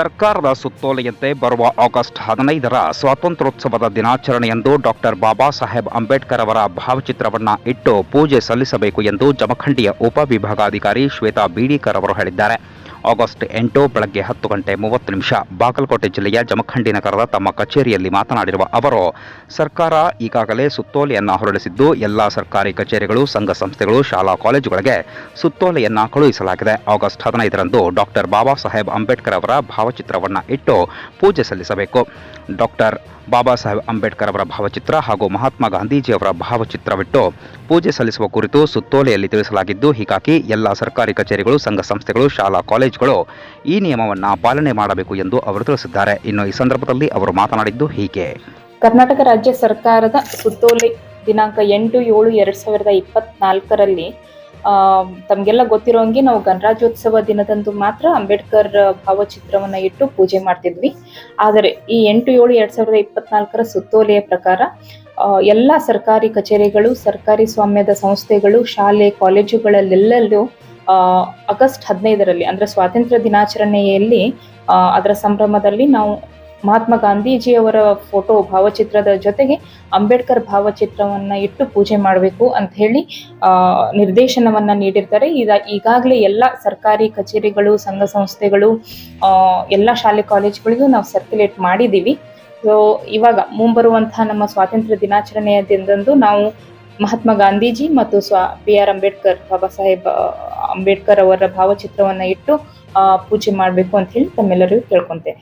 ಸರ್ಕಾರದ ಸುತ್ತೋಲೆಯಂತೆ ಬರುವ ಆಗಸ್ಟ್ ಹದಿನೈದರ ಸ್ವಾತಂತ್ರ್ಯೋತ್ಸವದ ದಿನಾಚರಣೆಯಂದು ಡಾಕ್ಟರ್ ಬಾಬಾ ಸಾಹೇಬ್ ಅಂಬೇಡ್ಕರ್ ಅವರ ಭಾವಚಿತ್ರವನ್ನು ಇಟ್ಟು ಪೂಜೆ ಸಲ್ಲಿಸಬೇಕು ಎಂದು ಜಮಖಂಡಿಯ ಉಪವಿಭಾಗಾಧಿಕಾರಿ ಶ್ವೇತಾ ಬೀಡಿಕರ್ ಅವರು ಹೇಳಿದ್ದಾರೆ. ಆಗಸ್ಟ್ ಎಂಟು ಬೆಳಗ್ಗೆ ಹತ್ತು ಗಂಟೆ ಮೂವತ್ತು ನಿಮಿಷ ಬಾಗಲಕೋಟೆ ಜಿಲ್ಲೆಯ ಜಮಖಂಡಿ ನಗರದ ತಮ್ಮ ಕಚೇರಿಯಲ್ಲಿ ಮಾತನಾಡಿರುವ ಅವರು, ಸರ್ಕಾರ ಈಗಾಗಲೇ ಸುತ್ತೋಲೆಯನ್ನು ಹೊರಡಿಸಿದ್ದು ಎಲ್ಲ ಸರ್ಕಾರಿ ಕಚೇರಿಗಳು, ಸಂಘ ಸಂಸ್ಥೆಗಳು, ಶಾಲಾ ಕಾಲೇಜುಗಳಿಗೆ ಸುತ್ತೋಲೆಯನ್ನು ಕಳುಹಿಸಲಾಗಿದೆ. ಆಗಸ್ಟ್ ಹದಿನೈದರಂದು ಡಾಕ್ಟರ್ ಬಾಬಾ ಸಾಹೇಬ್ ಅಂಬೇಡ್ಕರ್ ಅವರ ಭಾವಚಿತ್ರವನ್ನು ಇಟ್ಟು ಪೂಜೆ ಸಲ್ಲಿಸಬೇಕು. ಡಾಕ್ಟರ್ ಬಾಬಾ ಸಾಹೇಬ್ ಅಂಬೇಡ್ಕರ್ ಅವರ ಭಾವಚಿತ್ರ ಹಾಗೂ ಮಹಾತ್ಮ ಗಾಂಧೀಜಿ ಅವರ ಭಾವಚಿತ್ರವಿಟ್ಟು ಪೂಜೆ ಸಲ್ಲಿಸುವ ಕುರಿತು ಸುತ್ತೋಲೆಯಲ್ಲಿ ತಿಳಿಸಲಾಗಿದ್ದು, ಹೀಗಾಗಿ ಎಲ್ಲ ಸರ್ಕಾರಿ ಕಚೇರಿಗಳು, ಸಂಘ ಸಂಸ್ಥೆಗಳು, ಶಾಲಾ ಕಾಲೇಜುಗಳು ಈ ನಿಯಮವನ್ನು ಪಾಲನೆ ಮಾಡಬೇಕು ಎಂದು ಅವರು ತಿಳಿಸಿದ್ದಾರೆ. ಇನ್ನು ಈ ಸಂದರ್ಭದಲ್ಲಿ ಅವರು ಮಾತನಾಡಿದ್ದು ಹೀಗೆ. ಕರ್ನಾಟಕ ರಾಜ್ಯ ಸರ್ಕಾರದ ಸುತ್ತೋಲೆ ದಿನಾಂಕ ಎಂಟು ಏಳು ಎರಡ್ ಸಾವಿರದ ಇಪ್ಪತ್ನಾಲ್ಕರಲ್ಲಿ ತಮಗೆಲ್ಲ ಗೊತ್ತಿರೋಂಗೆ ನಾವು ಗಣರಾಜ್ಯೋತ್ಸವ ದಿನದಂದು ಮಾತ್ರ ಅಂಬೇಡ್ಕರ್ ಭಾವಚಿತ್ರವನ್ನ ಇಟ್ಟು ಪೂಜೆ ಮಾಡ್ತಿದ್ವಿ. ಆದರೆ ಈ ಎಂಟು ಏಳು ಎರಡ್ ಸಾವಿರದ ಇಪ್ಪತ್ನಾಲ್ಕರ ಸುತ್ತೋಲೆಯ ಪ್ರಕಾರ ಎಲ್ಲ ಸರ್ಕಾರಿ ಕಚೇರಿಗಳು, ಸರ್ಕಾರಿ ಸ್ವಾಮ್ಯದ ಸಂಸ್ಥೆಗಳು, ಶಾಲೆ ಕಾಲೇಜುಗಳಲ್ಲೆಲ್ಲೂ ಆಗಸ್ಟ್ ಹದಿನೈದರಲ್ಲಿ, ಅಂದರೆ ಸ್ವಾತಂತ್ರ್ಯ ದಿನಾಚರಣೆಯಲ್ಲಿ ಅದರ ಸಂಭ್ರಮದಲ್ಲಿ ನಾವು ಮಹಾತ್ಮ ಗಾಂಧೀಜಿಯವರ ಫೋಟೋ ಭಾವಚಿತ್ರದ ಜೊತೆಗೆ ಅಂಬೇಡ್ಕರ್ ಭಾವಚಿತ್ರವನ್ನು ಇಟ್ಟು ಪೂಜೆ ಮಾಡಬೇಕು ಅಂತ ಹೇಳಿ ನಿರ್ದೇಶನವನ್ನ ನೀಡಿರ್ತಾರೆ. ಈಗ ಈಗಾಗಲೇ ಎಲ್ಲ ಸರ್ಕಾರಿ ಕಚೇರಿಗಳು, ಸಂಘ ಸಂಸ್ಥೆಗಳು ಎಲ್ಲ ಶಾಲೆ ಕಾಲೇಜುಗಳಿಗೂ ನಾವು ಸರ್ಕ್ಯುಲೇಟ್ ಮಾಡಿದ್ದೀವಿ. ಸೊ ಇವಾಗ ಮುಂಬರುವಂತಹ ನಮ್ಮ ಸ್ವಾತಂತ್ರ್ಯ ದಿನಾಚರಣೆಯ ದಿನದಂದು ನಾವು ಮಹಾತ್ಮ ಗಾಂಧೀಜಿ ಮತ್ತು ಸ್ವಾ ಬಿ ಆರ್ ಅಂಬೇಡ್ಕರ್, ಬಾಬಾ ಸಾಹೇಬ್ ಅಂಬೇಡ್ಕರ್ ಅವರ ಭಾವಚಿತ್ರವನ್ನ ಇಟ್ಟು ಪೂಜೆ ಮಾಡಬೇಕು ಅಂತ ಹೇಳಿ ತಮ್ಮೆಲ್ಲರಿಗೂ ಕೇಳ್ಕೊತೇನೆ